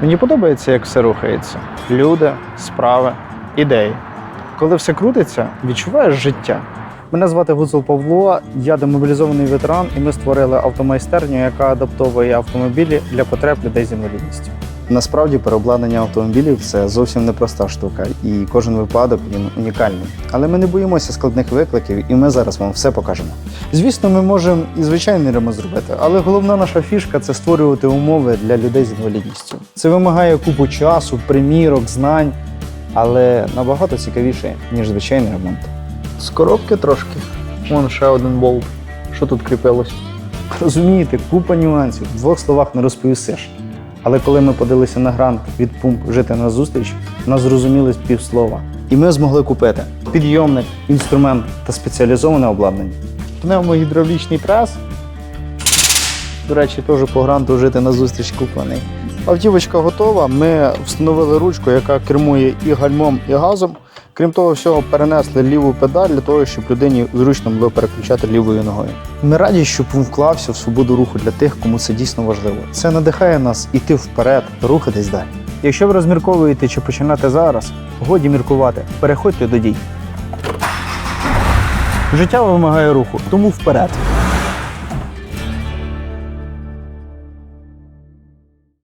Мені подобається, як все рухається: люди, справи, ідеї. Коли все крутиться, відчуваєш життя. Мене звати Гуцул Павло, я демобілізований ветеран, і ми створили автомайстерню, яка адаптовує автомобілі для потреб людей з інвалідністю. Насправді переобладнання автомобілів це зовсім непроста штука, і кожен випадок він унікальний. Але ми не боїмося складних викликів, і ми зараз вам все покажемо. Звісно, ми можемо і звичайний ремонт зробити, але головна наша фішка це створювати умови для людей з інвалідністю. Це вимагає купу часу, примірок, знань, але набагато цікавіше, ніж звичайний ремонт. З коробки трошки. Вон ще один болт. Що тут кріпилось? Розумієте, купа нюансів. В двох словах не розповісиш. Але коли ми подалися на грант від пумп жити на зустріч, нас зрозуміли з півслова. І ми змогли купити підйомник, інструмент та спеціалізоване обладнання. Пневмогідравлічний прес. До речі, теж по гранту жити на зустріч куплений. Автівочка готова. Ми встановили ручку, яка кермує і гальмом, і газом. Крім того всього, перенесли ліву педаль для того, щоб людині зручно було переключати лівою ногою. Ми раді, що пункт вклався в свободу руху для тих, кому це дійсно важливо. Це надихає нас іти вперед, рухатись далі. Якщо ви розмірковуєте чи починати зараз, годі міркувати, переходьте до дій. Життя вимагає руху, тому вперед.